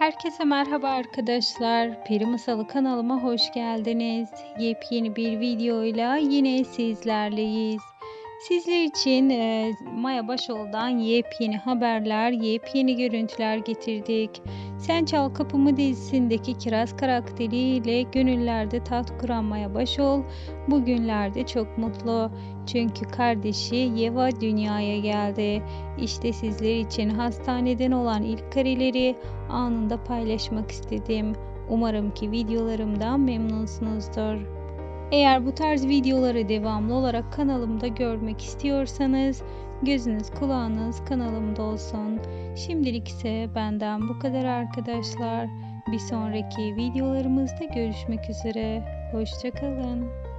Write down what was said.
Herkese merhaba arkadaşlar. Peri Masalı kanalıma hoş geldiniz. Yepyeni bir videoyla yine sizlerleyiz. Sizler için e, Maya Başol'dan yepyeni haberler, yepyeni görüntüler getirdik. Sen Çal Kapımı dizisindeki Kiraz karakteriyle gönüllerde taht kuran Maya Başol bugünlerde çok mutlu. Çünkü kardeşi Yeva dünyaya geldi. İşte sizler için hastaneden olan ilk kareleri anında paylaşmak istedim. Umarım ki videolarımdan memnunsunuzdur. Eğer bu tarz videoları devamlı olarak kanalımda görmek istiyorsanız gözünüz kulağınız kanalımda olsun. Şimdilik ise benden bu kadar arkadaşlar. Bir sonraki videolarımızda görüşmek üzere. Hoşçakalın.